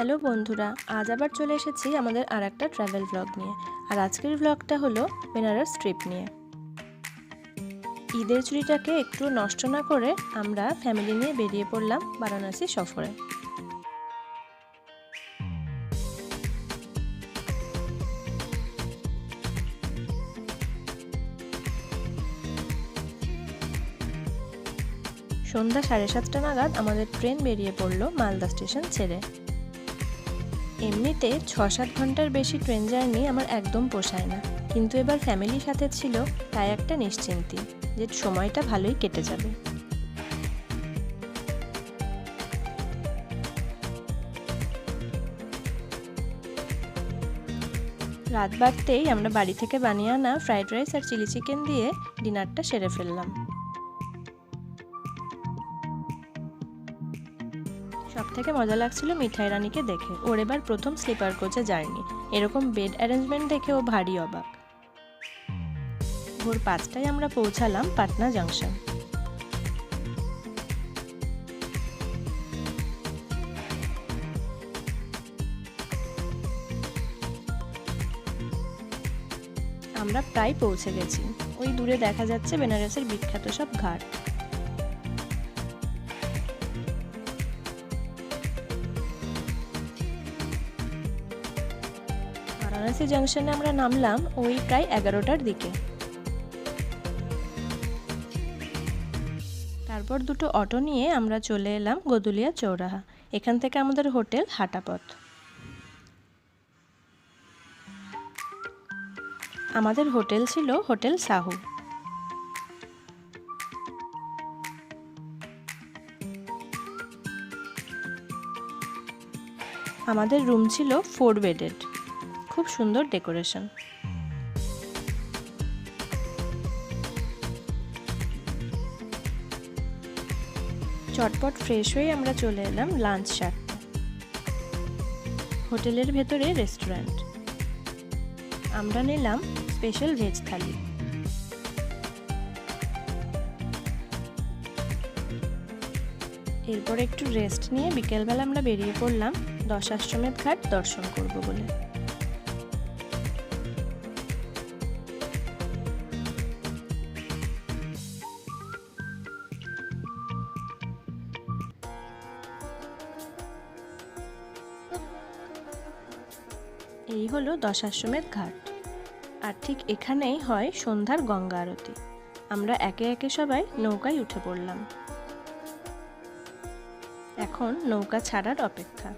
Hello বন্ধুরা, আজ আবার চলে এসেছি আমাদের আর একটা ট্রাভেল ব্লগ নিয়ে। আর আজকের ব্লগটা হলো বেনারস ট্রিপ নিয়ে। ঈদের ছুটিটাকে একটু নষ্ট না করে আমরা ফ্যামিলি নিয়ে বেরিয়ে পড়লাম বারাণসী সফরে। সন্ধ্যা সাড়ে সাতটা নাগাদ আমাদের ট্রেন বেরিয়ে পড়ল মালদা স্টেশন ছেড়ে। এমনিতে ছ সাত ঘণ্টার বেশি ট্রেন জার্নি আমার একদম পোষায় না। কিন্তু এবার ফ্যামিলির সাথে ছিল তাই একটা নিশ্চিন্তি যে সময়টা ভালোই কেটে যাবে। রাত বাড়তেই আমরা বাড়ি থেকে বানিয়ে আনা ফ্রাইড রাইস আর চিলি চিকেন দিয়ে ডিনারটা সেরে ফেললাম। থেকে মজা লাগছিল মিঠাই রানীকে দেখে। ওর এবার প্রথম স্লিপার কোচে জার্নি এরকম বেড অ্যারেঞ্জমেন্ট দেখে ও ভারী অবাক। ভোর পাঁচটায় আমরা পৌঁছালাম পাটনা জাংশন আমরা প্রায় পৌঁছে গেছি। ওই দূরে দেখা যাচ্ছে বেনারসের বিখ্যাত সব ঘাট। বারাণসী জাংশনে আমরা নামলাম ওই প্রায় এগারোটার দিকে। তারপর দুটো অটো নিয়ে আমরা চলে এলাম গদুলিয়া চৌরাহা, এখান থেকে আমাদের হোটেল হাটাপথ। আমাদের হোটেল ছিল হোটেল সাহু। আমাদের রুম ছিল ফোর বেডেড। খুব সুন্দর ডেকোরেশন। চটপট ফ্রেশ হয়ে আমরা চলে এলাম লাঞ্চ সারতে হোটেলের ভেতরে রেস্টুরেন্ট। আমরা নিলাম স্পেশাল ভেজ থালি। এরপর একটু রেস্ট নিয়ে বিকেলবেলা আমরা বেরিয়ে পড়লাম দশাশ্রমেধ ঘাট দর্শন করব বলে। এই হলো দশাশ্বমেধ ঘাট। আর ঠিক এখানেই হয় সন্ধ্যার গঙ্গা আরতি। আমরা একে একে সবাই নৌকায় উঠে পড়লাম। এখন নৌকা ছাড়ার অপেক্ষা।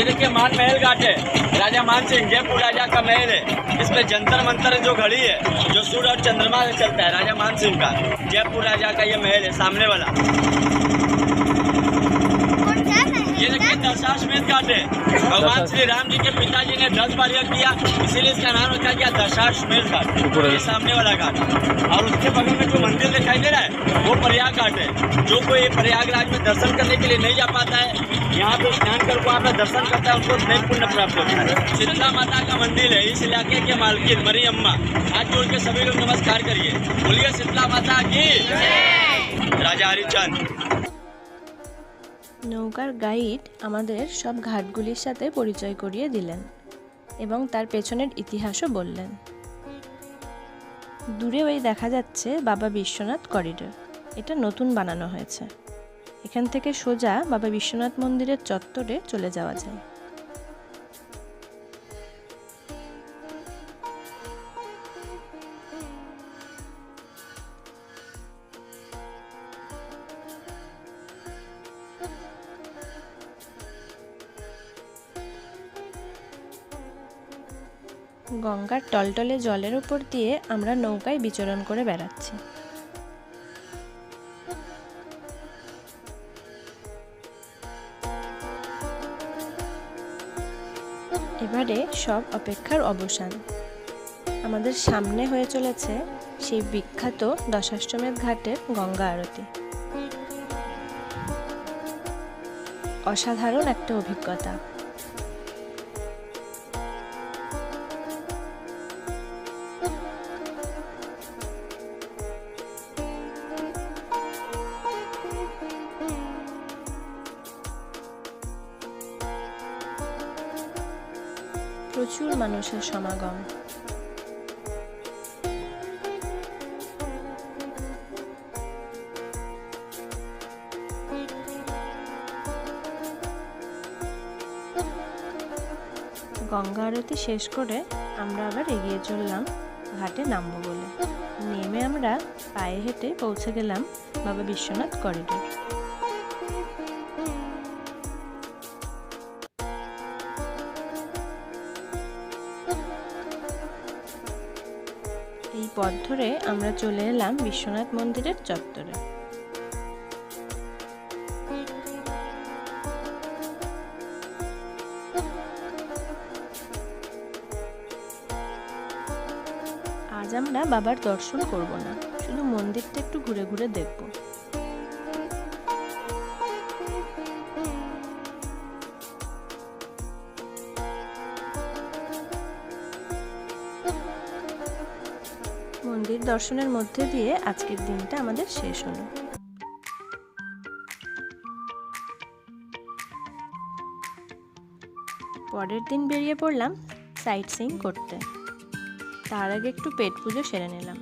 ये देखिए मान महल घाट है। राजा मान सिंह जयपुर राजा का महल है। इसमें जंतर मंतर जो घड़ी है जो सूर्य और चंद्रमा से चलता है राजा मान सिंह का। जयपुर राजा का ये महल है सामने वाला। ये देखिए दशाश्वमेध घाट है। भगवान श्री राम जी के पिताजी ने दस बार यज्ञ किया इसीलिए इसका नाम रखा गया दशाश्वमेध घाट। ये सामने वाला घाट। और उसके बगल में जो मंदिर दिखाई दे रहा है वो प्रयाग घाट है जो कोई प्रयागराज में दर्शन करने के लिए नहीं जा पाता है। यहाँ पे स्नान कर वहाँ पे दर्शन करता है उनको नई पुण्य प्राप्त होता है शीतला माता का मंदिर है इस इलाके के मालकिन मरी अम्मा हाथ जोड़ के सभी लोग नमस्कार करिए बोलिए शीतला माता की राजा हरिचंद নৌকার গাইড আমাদের সব ঘাটগুলির সাথে পরিচয় করিয়ে দিলেন এবং তার পেছনের ইতিহাসও বললেন দূরে ওই দেখা যাচ্ছে বাবা বিশ্বনাথ করিডোর এটা নতুন বানানো হয়েছে এখান থেকে সোজা বাবা বিশ্বনাথ মন্দিরের চত্বরে চলে যাওয়া যায়। গঙ্গার টলটলে জলের উপর দিয়ে আমরা নৌকায় বিচরণ করে বেড়াচ্ছি। সব অপেক্ষার অবসান। আমাদের সামনে হয়ে চলেছে সেই বিখ্যাত দশাষ্টমের ঘাটের গঙ্গা আরতি। অসাধারণ একটা অভিজ্ঞতা। প্রচুর মানুষের সমাগম। গঙ্গা আরতি শেষ করে আমরা আবার এগিয়ে চললাম, ঘাটে নামবো বলে। নেমে আমরা পায়ে হেঁটে পৌঁছে গেলাম বাবা বিশ্বনাথ করিডোর। পথ ধরে আমরা চলে এলাম বিশ্বনাথ মন্দিরের চত্বরে। আজ আমরা বাবার দর্শন করব না, শুধু মন্দিরটা একটু ঘুরে ঘুরে দেখব। মন্দির দর্শনের মধ্যে দিয়ে আজকের দিনটা আমাদের শেষ হলো। পরের দিন বেরিয়ে পড়লাম সাইট সিইং করতে। তার আগে একটু পেট পুজো সেরে নিলাম।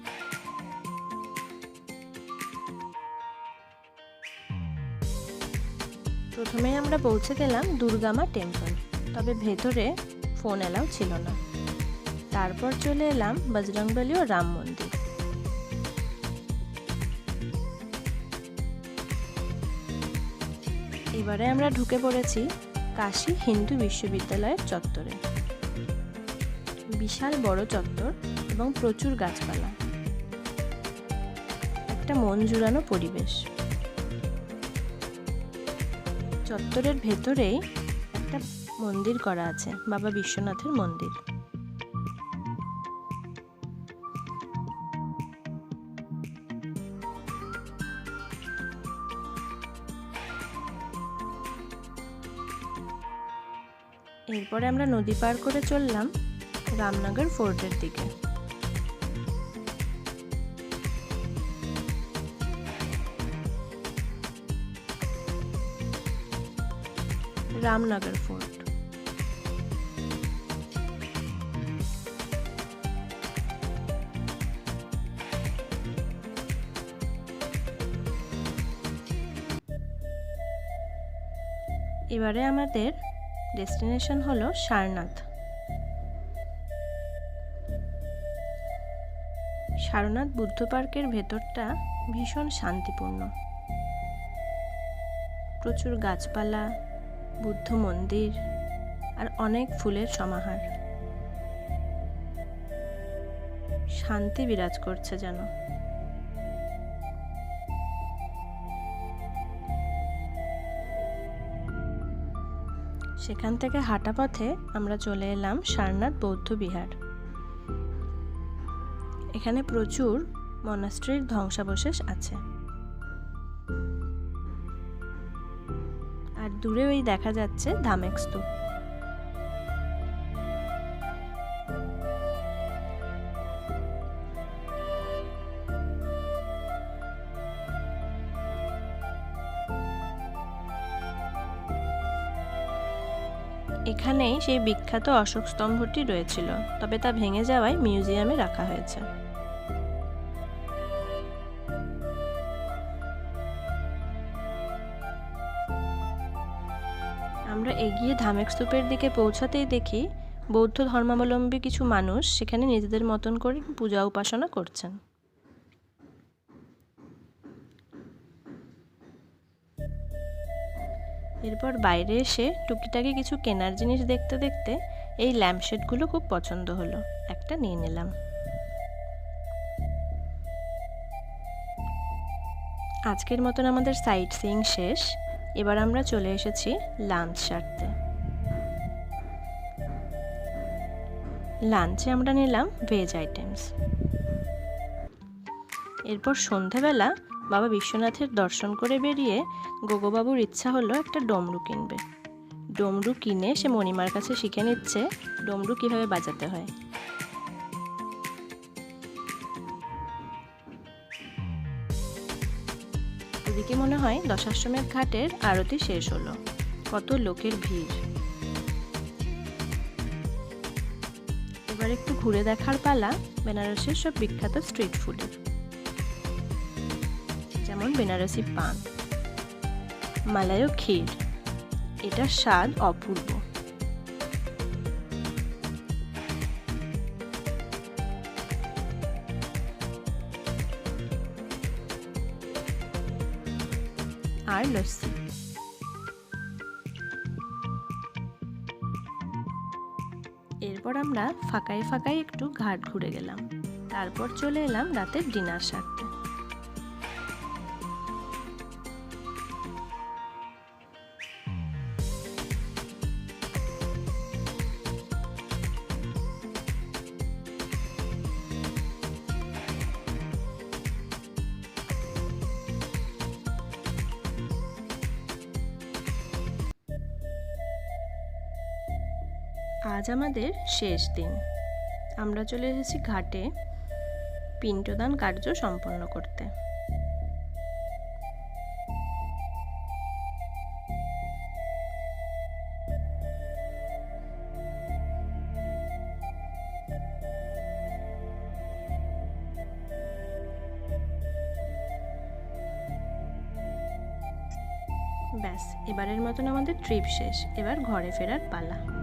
প্রথমে আমরা পৌঁছে গেলাম দুর্গামা টেম্পল তবে ভেতরে ফোন এলাও ছিল না। তারপর চলে এলাম বজরংবলী ও রাম মন্দির। এবারে আমরা ঢুকে পড়েছি কাশী হিন্দু বিশ্ববিদ্যালয়ের চত্বরে। বিশাল বড় চত্বর এবং প্রচুর গাছপালা। একটা মন জুড়ানো পরিবেশ। চত্বরের ভেতরেই একটা মন্দির করা আছে, বাবা বিশ্বনাথের মন্দির। এরপরে আমরা নদী পার করে চললাম রামনগর ফোর্টের দিকে। রামনগর ফোর্ট। এবারে আমাদের ডেস্টিনেশন হলো সারনাথ। সারনাথ বুদ্ধ পার্কের ভেতরটা ভীষণ শান্তিপূর্ণ। প্রচুর গাছপালা, বুদ্ধ মন্দির আর অনেক ফুলের সমাহার। শান্তি বিরাজ করছে যেন। সেখান থেকে হাঁটা পথে আমরা চলে এলাম সারনাথ বৌদ্ধ বিহার। এখানে প্রচুর মনাস্ট্রির ধ্বংসাবশেষ আছে। আর দূরে ওই দেখা যাচ্ছে ধামেক স্তূপ। এখানেই সেই বিখ্যাত অশোক স্তম্ভটি রয়েছিল, তবে তা ভেঙে যাওয়ায় মিউজিয়ামে রাখা হয়েছে। আমরা এগিয়ে ধামেক স্তূপের দিকে পৌঁছাতেই দেখি, বৌদ্ধ ধর্মাবলম্বী কিছু মানুষ সেখানে নিজেদের মতন করে পূজা উপাসনা করছেন। এরপর বাইরে এসে টুকিটাকি কিছু কেনার জিনিস দেখতে দেখতে এই ল্যাম্পশেডগুলো খুব পছন্দ হলো। একটা নিয়ে নিলাম। আজকের মতন আমাদের সাইট সিইং শেষ। এবার আমরা চলে এসেছি লাঞ্চ সারতে। লাঞ্চে আমরা নিলাম ভেজ আইটেমস এরপর সন্ধেবেলা বাবা বিশ্বনাথের দর্শন করে বেরিয়ে গোগোবাবুর ইচ্ছা হলো একটা ডমরু কিনবে। ডমরু কিনে সে মণিমার কাছে শিখে নিচ্ছে ডমরু কীভাবে বাজাতে হয়। এদিকে মনে হয় দশাশ্রমের ঘাটের আরতি শেষ হলো। কত লোকের ভিড়। এবার একটু ঘুরে দেখার পালা, বেনারসের সব বিখ্যাত স্ট্রিট ফুডের যেমন বেনারসি পান মালায়ো ক্ষীর এটার স্বাদ অপূর্ব। আর লস্যি। এরপর আমরা ফাঁকায় ফাঁকায় একটু ঘাট ঘুরে গেলাম। তারপর চলে এলাম রাতের ডিনার সারতে। আজ আমাদের শেষ দিন। আমরা চলে এসেছি ঘাটে পিণ্ডদান কার্য সম্পন্ন করতে। ব্যাস, এবারের মতন আমাদের ট্রিপ শেষ। এবার ঘরে ফেরার পালা।